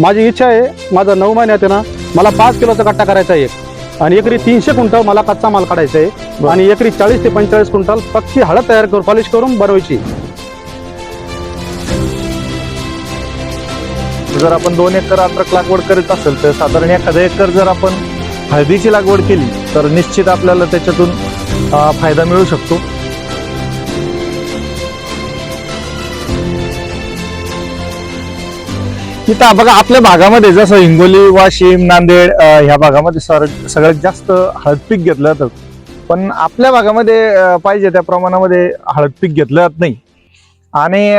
माझी इच्छा आहे माझा नऊ महिन्यात आहे ना मला पाच किलोचा कट्टा करायचा आहे एक. आणि एकरी तीनशे क्विंटल मला कच्चा माल काढायचा आहे. आणि एकरी चाळीस ते पंचेचाळीस क्विंटल पक्की हळद तयार करून पॉलिश करून बनवायची. जर आपण दोन एकर अद्रक लागवड करीत असेल तर साधारण एखादा एकर जर आपण हळदीची लागवड केली तर निश्चित आपल्याला त्याच्यातून फायदा मिळू शकतो. तिथं बघा आपल्या भागामध्ये जसं हिंगोली वाशिम नांदेड ह्या भागामध्ये सर सगळ्यात जास्त हळद पीक घेतलं जातं. पण आपल्या भागामध्ये पाहिजे त्या प्रमाणामध्ये हळद पीक घेतलं जात नाही. आणि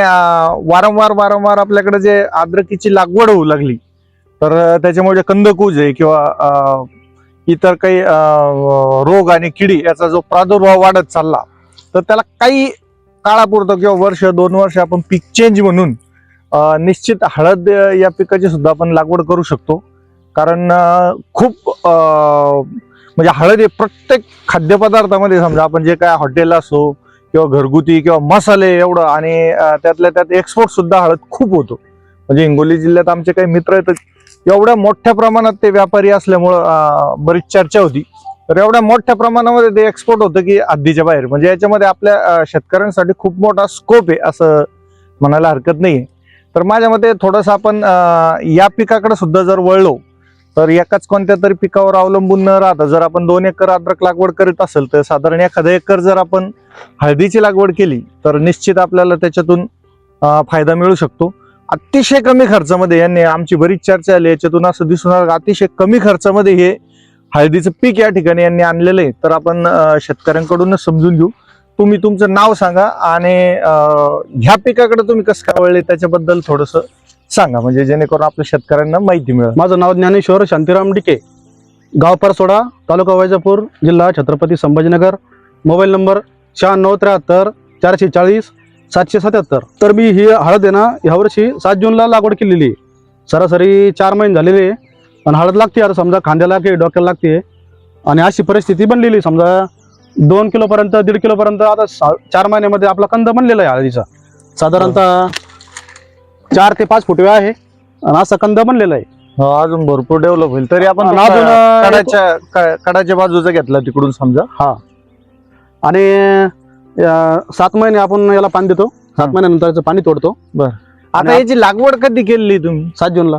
वारंवार वारंवार आपल्याकडे जे आद्रकीची लागवड होऊ लागली तर त्याच्यामुळे जे कंदकूज आहे किंवा इतर काही रोग आणि किडी याचा जो प्रादुर्भाव वाढत चालला तर त्याला काही काळापुरतं किंवा वर्ष दोन वर्ष आपण पीक चेंज म्हणून निश्चित हळद या पिकाची सुद्धा आपण लागवड करू शकतो. कारण खूप म्हणजे हळद हे प्रत्येक खाद्यपदार्थामध्ये समजा आपण जे काय हॉटेल असो किंवा घरगुती किंवा मसाले एवढं आणि त्यातल्या त्यात एक्सपोर्ट सुद्धा हळद खूप होतो. म्हणजे हिंगोली जिल्ह्यात आमचे काही मित्र आहेत एवढ्या मोठ्या प्रमाणात ते व्यापारी असल्यामुळं बरीच चर्चा होती. तर एवढ्या मोठ्या प्रमाणामध्ये ते एक्सपोर्ट होतं की हद्दीच्या बाहेर. म्हणजे याच्यामध्ये आपल्या शेतकऱ्यांसाठी खूप मोठा स्कोप आहे असं म्हणायला हरकत नाही तर माझ्या मते थोडंसं आपण या पिकाकडे सुद्धा जर वळलो तर एकाच कोणत्या तरी पिकावर अवलंबून न राहता जर आपण दोन एकर अद्रक लागवड करीत असेल तर साधारण एखादा एकर जर आपण हळदीची लागवड केली तर निश्चित आपल्याला त्याच्यातून फायदा मिळू शकतो. अतिशय कमी खर्चामध्ये यांनी आमची बरीच चर्चा आली याच्यातून असं दिसून आलं अतिशय कमी खर्चामध्ये हे हळदीचं पीक या ठिकाणी यांनी आणलेलं आहे. तर आपण शेतकऱ्यांकडूनच समजून घेऊ. तुम्ही तुमचं नाव सांगा आणि ह्या पिकाकडे तुम्ही कसं काय वळले त्याच्याबद्दल थोडस सांगा. म्हणजे जेणेकरून आपल्या शेतकऱ्यांना माहिती मिळेल. माझं नाव ज्ञानेश्वर शांतीराम डिके गाव परसोडा तालुका वैजापूर जिल्हा छत्रपती संभाजीनगर. मोबाईल नंबर शहाण्णव त्र्याहत्तर चारशे चाळीस सातशे सत्याहत्तर. तर मी ही हळद आहे ना यावर्षी सात जूनला लागवड केलेली आहे. सरासरी चार महिने झालेले आहे. आणि हळद लागते आता समजा खांद्याला की डोक्याला लागते. आणि अशी परिस्थिती बनलेली आहे. समजा दोन किलोपर्यंत दीड किलोपर्यंत आता सा- चार महिन्यामध्ये आपला कंद बनलेला आहे हळदीचा. साधारणतः चार ते पाच फुटवे आहे. आणि असा कंद बनलेला आहे. हो, अजून भरपूर डेव्हलप होईल. तरी आपण आणि अजून, अं, कडाच्या क- कडाच्या बाजूचा घेतला तिकडून समजा. हा. आणि अं, सात महिने आपण याला पाणी देतो. सात हा. महिन्यानंतर पाणी तोडतो. आता आणि याची लागवड कधी केली तुम्ही? सात जूनला.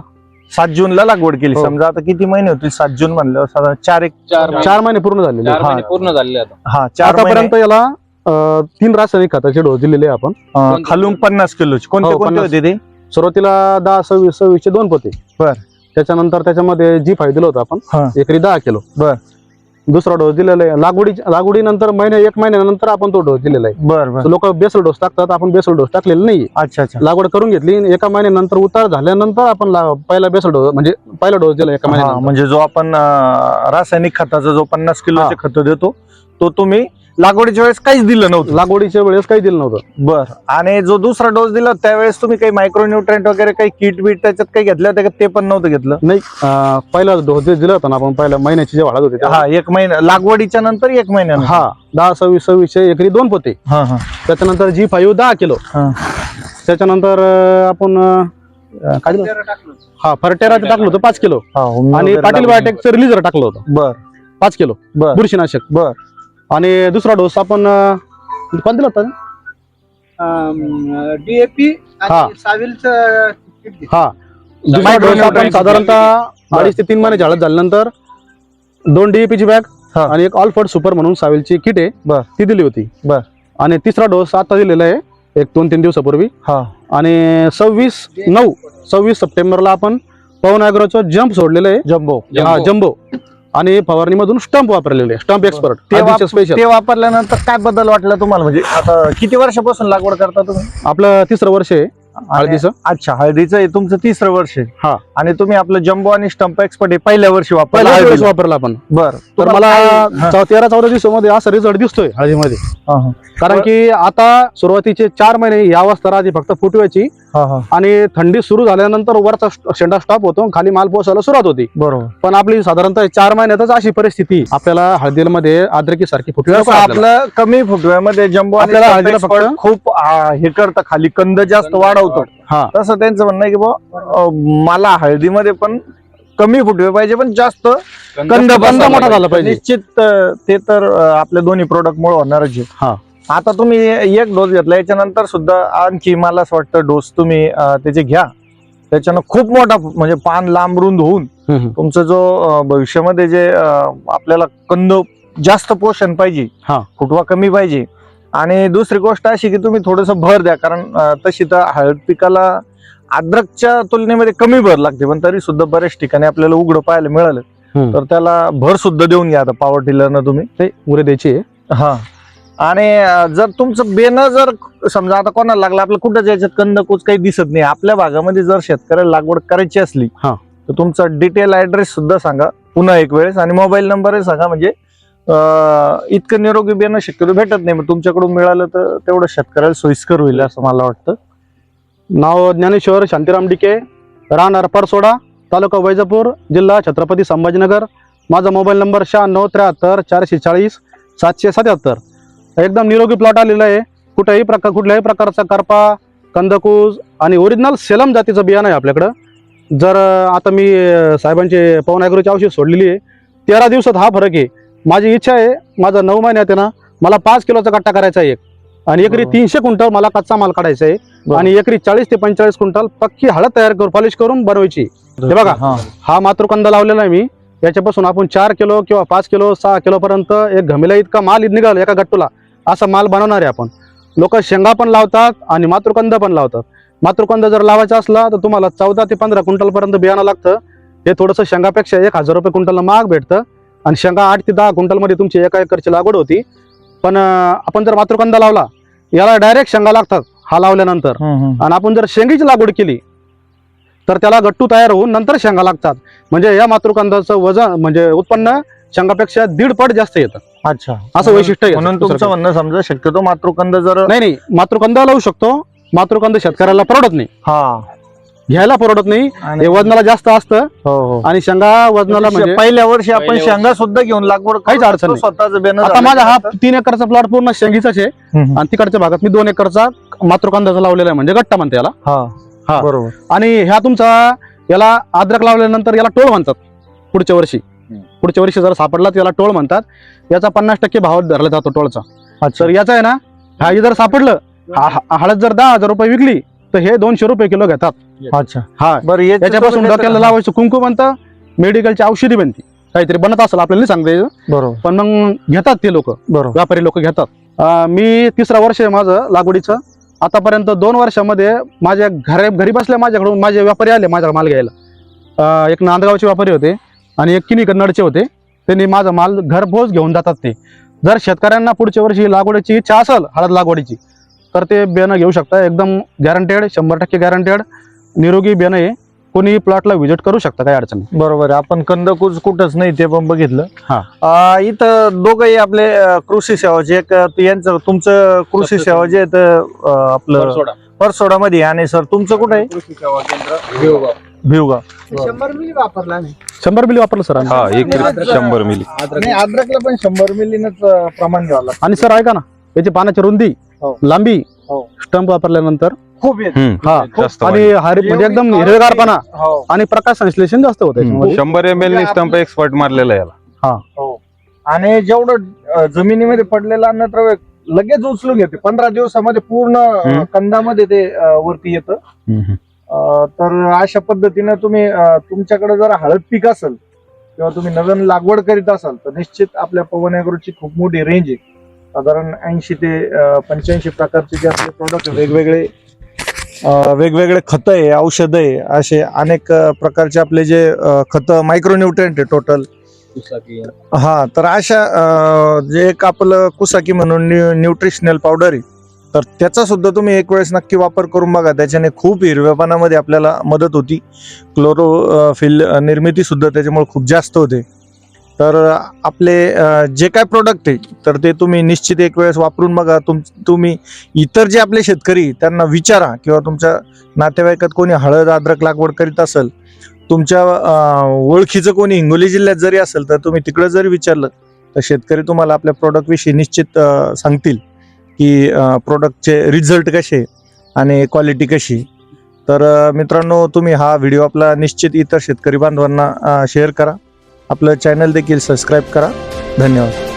सात जूनला लागवड केली हो. समजा आता किती महिने होतील सात जून म्हणल्यावर साधारण चार एक चार महिने- चार महिने पूर्ण झालेले चार. महिने पूर्ण झालेले आता हा चार आतापर्यंत याला अं, तीन रासायनिक खताचे डोस दिलेले आहे आपण अं, खालून पन्नास किलोची कोणते हो, कोणते पन्नास. होते ते सुरुवातीला दहा सव्वीस सव्वीसचे दोन पोते बर. त्याच्यानंतर त्याच्यामध्ये जी फाय दिलं होतं हा. आपण एकरी दहा किलो बर. दुसरा डोस दिलेला आहे. लागवडी लागवडीनंतर महिन्या एक महिन्यानंतर आपण तो डोस दिलेला आहे. बर बर. लोक बेसल डोस टाकतात आपण बेसल डोस टाकलेला नाही अच्छा अच्छा. लागवड करून घेतली एका महिन्यानंतर उतार झाल्यानंतर आपण पहिला बेसल डोस म्हणजे पहिला डोस दिला एका महिन्यानंतर. म्हणजे जो आपण रासायनिक खताचा जो पन्नास किलोचे खत देतो तो तुम्ही लागवडीच्या वेळेस काहीच दिलं नव्हतं. लागवडीच्या वेळेस काही दिलं नव्हतं. बर. आणि जो दुसरा डोस दिला त्यावेळेस तुम्ही काही मायक्रोन्युट्रेंट वगैरे काही किट बीट त्याच्यात काही घेतले होते का? ते पण नव्हतं घेतलं? नाही अं, पहिला डोस जे दिला होता ना आपण पहिल्या महिन्याची जे वाढत होते. हा एक महिना लागवडीच्या नंतर एक महिन्यानं हा दहा सव्वीस सव्वीसचे एकरी दोन पोते. हा हा. त्याच्यानंतर जी फाईव्ह दहा किलो. हा. त्याच्यानंतर अं, आपण अं, काय दिलं? हा फर्टेराचं टाकलं होतं पाच किलो. हा, आणि वगैरे पाटील लागवड. बायोटेकचं रिलीजर टाकलं होतं. बर. पाच किलो. बर. बुरशीनाशक. बर. आणि दुसरा डोस आपण अं, कोण दिला होता डीएपी हा. आणि साविलचं kit दिलं. हा दुसरा Micro डोस आपण. साधारणतः. अडीच ते तीन महिने झाडत झाल्यानंतर दोन डीएपी ची बॅग हा. आणि एक ऑलफर्ड सुपर म्हणून सावेलची किट आहे बर. ती दिली होती बर. आणि तिसरा डोस आता दिलेला आहे एक दोन तीन दिवसापूर्वी हा आणि सव्वीस नऊ सव्वीस सप्टेंबरला आपण पवन अॅग्रोचं जंप सोडलेलं आहे जम्बो हा जम्बो. आणि फवारणीमधून स्टंप वापरलेले स्टंप एक्सपर्ट ते वाप- स्पेशल ते वापरल्यानंतर काय बदल वाटला तुम्हाला? म्हणजे आता किती वर्षापासून लागवड करता तुम्ही? आपलं तिसरं वर्ष आहे हळदीचं. अच्छा हळदीचं हे तुमचं तिसरं वर्ष आहे. हा. आणि तुम्ही आपलं जम्बो आणि स्टंप एक्सपर्ट हे पहिल्या वर्षी वापरलं पहिल्या. वापरला आपण बर तर मला चौ- तेरा चौदा दिवसामध्ये असा रिझल्ट दिसतोय हळदीमध्ये. कारण. की आता सुरुवातीचे चार महिने या अवस्था राहते फक्त फुटव्याची. आणि थंडी सुरू झाल्यानंतर वरचा स्ट- शेंडा स्टॉप होतो खाली माल पोहोचायला सुरुवात होती बरोबर पण आपली साधारणतः चार महिन्यातच अशी परिस्थिती आपल्याला हळदीमध्ये आद्रकी सारखी फुटव्या जसं आपलं कमी फुटव्यामध्ये जम्बो आणि आपल्याला स्टंप हळदीला फक्त- खूप आ, हे करतं खाली कंद जास्त वाढवतो. तसं त्यांचं म्हणणं आहे की अं, मला हळदीमध्ये पण कमी फुटवे पाहिजे पण जास्त कंद बसायला मोठा झाला पाहिजे. निश्चित ते तर आपल्या दोन्ही प्रोडक्ट मुळे होणारच हा. आता तुम्ही एक डोस घेतला याच्यानंतर सुद्धा आणखी मला असं वाटतं डोस तुम्ही त्याचे घ्या त्याच्यानं खूप मोठा म्हणजे पान लांब रुंद होऊन. तुमचं जो भविष्यामध्ये जे आपल्याला कंद जास्त पोषण पाहिजे हा. फुटवा कमी पाहिजे आणि दुसरी गोष्ट अशी की तुम्ही थोडस भर द्या कारण तशी तर हळद पिकाला अद्रकच्या तुलनेमध्ये कमी भर लागते पण तरी सुद्धा बऱ्याच ठिकाणी आपल्याला उघडं पाहायला मिळालं. तर त्याला भर सुद्धा देऊन घ्या आता पॉवर टिलरनं तुम्ही ते उरे द्यायची. हा आणि जर तुमचं बेन जर समजा आता कोणाला लागलं आपलं कुठंच याच्यात कंद कुच काही दिसत नाही आपल्या भागामध्ये जर शेतकऱ्याला लागवड करायची असली. तर तुमचा डिटेल ऍड्रेस सुद्धा सांगा पुन्हा एक वेळेस आणि मोबाईल नंबरही सांगा म्हणजे इतकं निरोगी बियाणं शक्यतो भेटत नाही मग तुमच्याकडून मिळालं तर तेवढं शेतकऱ्याला सोयीस्कर होईल असं मला वाटतं. नाव ज्ञानेश्वर शांतीराम डिके राहणार परसोडा तालुका वैजापूर जिल्हा छत्रपती संभाजीनगर. माझा मोबाईल नंबर शहाण्णव त्र्याहत्तर चारशे चाळीस सातशे सत्याहत्तर. एकदम निरोगी प्लॉट आलेला आहे. कुठेही प्रकार कुठल्याही प्रकारचा करपा कंदकूज आणि ओरिजिनल सेलम जातीचं बियाणं आहे आपल्याकडं. जर आता मी साहेबांचे पवन ॲग्रोची औषध सोडलेली आहे तेरा दिवसात हा फरक आहे. माझी इच्छा आहे माझा नऊ महिन्यात आहे ना मला पाच किलोचा कट्टा करायचा आहे एक. आणि एकरी. तीनशे क्विंटल मला कच्चा माल काढायचा आहे. आणि एकरी चाळीस ते पंचेचाळीस क्विंटल पक्की हळद तयार करून पॉलिश करून बनवायची. हे बघा. हा. मातृकंद लावलेला आहे मी. याच्यापासून आपण चार किलो किंवा पाच किलो सहा किलो पर्यंत एक घमेला इतका माल निघाला एका गट्टूला. असा माल बनवणार आहे आपण. लोक शेंगा पण लावतात आणि मातृकंद पण लावतात. मातृकंद जर लावायचा असला तर तुम्हाला चौदा ते पंधरा क्विंटल पर्यंत बियाणं लागतं. हे थोडंसं शेंगापेक्षा एक हजार रुपये क्विंटलला महाग भेटतं. आणि शेंगा आठ ते दहा क्विंटलमध्ये तुमची एका एकरची लागवड होती. पण आपण जर मातृकंद लावला याला डायरेक्ट शेंगा लागतात हा लावल्यानंतर. आणि आपण जर शेंगीची लागवड केली तर त्याला गट्टू तयार होऊन नंतर शेंगा लागतात. म्हणजे या मातृकांदाचं वजन म्हणजे उत्पन्न शेंगापेक्षा दीड पट जास्त येतं. अच्छा. असं वैशिष्ट्य म्हणून. तुमचं म्हणणं समजा शक्यतो मातृकंद जर नाही नाही. मातृकंद लावू शकतो. मातृकंद शेतकऱ्याला परवडत नाही. हा. घ्यायला परवडत नाही. आणि- हे वजनाला जास्त असतं. हो हो. आणि शेंगा वजनाला म्हणजे पहिल्या वर्षी आपण पहिल्या शेंगा सुद्धा घेऊन लागवड करू काहीच अडचण शकतो, नाही. स्वतःच बेन आता माझा हा तीन एकरचा प्लॉट पूर्ण शेंगीचाच आहे. आणि तिकडच्या भागात मी दोन एकरचा मातृकांदाचा लावलेला आहे म्हणजे गट्टा म्हणते याला. हा. हा. बरोबर. आणि ह्या तुमचा याला अद्रक लावल्यानंतर याला टोळ म्हणतात पुढच्या वर्षी. हम्म. पुढच्या वर्षी जर सापडला तर याला टोळ म्हणतात. याचा पन्नास टक्के भाव धरला जातो टोळचा. अच्छा. तर याचा आहे ना हा जर सापडलं हा- हा- हळद जर दहा हजार रुपये विकली तर हे दोनशे रुपये किलो घेतात. अच्छा. हा. बरं याचं याच्यापासून डोक्याला लावायचं कुंकू बनतं मेडिकलची औषधी बनते. काहीतरी बनत असेल आपल्याला नाही सांगता येईल बरोबर. पण मग घेतात ते लोक. बरोबर. व्यापारी लोक घेतात. अं, मी तिसरा वर्ष आहे माझं लागवडीचं. आतापर्यंत दोन वर्षामध्ये माझ्या घरी घरी बसल्या माझ्याकडून माझे व्यापारी आले माझा माल घ्यायला. अं, एक नांदगावचे व्यापारी होते आणि एक किनी कन्नडचे होते. त्यांनी माझा माल घरपोच घेऊन जातात ते. जर शेतकऱ्यांना पुढच्या वर्षी लागवडीची इच्छा असेल हळद लागवडीची तर ते बियाणं घेऊ शकता. एकदम गॅरंटेड शंभर टक्के गॅरंटेड निरोगी बियाणं आहे कोणी प्लॉटला व्हिजिट करू शकता काही अडचण नाही. बरोबर आहे आपण कंदकूज कुठंच नाही ते पण बघितलं हा. अं, इथं दोघंही आपले अं, कृषी सेवाचे एक अं, ते यांचं तुमचं कृषी सेवा जे आहे ते, अं, आपलं परसोडा. परसोडामध्ये आणि सर तुमचं कुठं आहे कृषी सेवा केंद्र भिवगाव. भिवगाव शंभर मिली वापरला नाही शंभर मिली वापरलं सर आम्ही. हा एक शंभर मिली नाही अद्रकला पण शंभर मिलीनच प्रमाण घ्यावं लागतं आणि सर ऐका ना याची पानाची रुंदी हो. लांबी हो. स्टंप वापरल्यानंतर खूप येत. हम्म, हा. जास्त आणि वाढली. हारी म्हणजे एकदम हिरवेगारपणा हो. आणि प्रकाश संश्लेषण जास्त होतं हम्म, याच्यामध्ये. शंभर एम एल स्टंप एक्सपर्ट मारलेला आहे याला. हो. आणि जेवढं अं, जमिनीमध्ये पडलेलं अन्नद्रव्य लगेच उचलून घेते. पंधरा दिवसामध्ये पूर्ण अं, हम्म. कंदामध्ये ते अं, वरती येतं. हम्म, अं, तर अशा पद्धतीनं तुम्ही अं, तुमच्याकडे जर हळद पीक असेल किंवा तुम्ही नवीन लागवड करीत असाल तर निश्चित आपल्या पवन ॲग्रोची खूप मोठी रेंज आहे. साधारण ऐंशी ते पंच्याऐंशी प्रकारचे जे आपले प्रोडक्ट वेगवेगळे वेगवेगळे खतं आहे औषधं आहे असे अनेक प्रकारचे आपले जे खतं मायक्रोन्युट्रिएंट आहे टोटल. हा तर अशा जे एक आपलं कुसाकी म्हणून न्यू न्यूट्रिशनल पावडर आहे तर त्याचा सुद्धा तुम्ही एक वेळेस नक्की वापर करून बघा त्याच्याने खूप हिरव्यापणामध्ये आपल्याला मदत होती. क्लोरोफिल निर्मिती सुद्धा त्याच्यामुळे खूप जास्त होते. तर आपले जे काय प्रोडक्ट आहे तर ते तुम्ही निश्चित एक वेळेस वापरून बघा. तुम तुम्ही इतर जे आपले शेतकरी त्यांना विचारा किंवा तुमच्या नातेवाईकात कोणी हळद अद्रक लागवड करीत असेल तुमच्या ओळखीचं कोणी हिंगोली जिल्ह्यात जरी असेल तर तुम्ही तिकडं जरी विचारलं तर शेतकरी तुम्हाला आपल्या प्रोडक्टविषयी निश्चित सांगतील की प्रोडक्टचे रिझल्ट कसे आणि क्वालिटी कशी तर मित्रांनो तुम्ही हा व्हिडिओ आपला निश्चित इतर शेतकरी बांधवांना शेअर करा. आपलं चॅनल देखील सबस्क्राईब करा. धन्यवाद.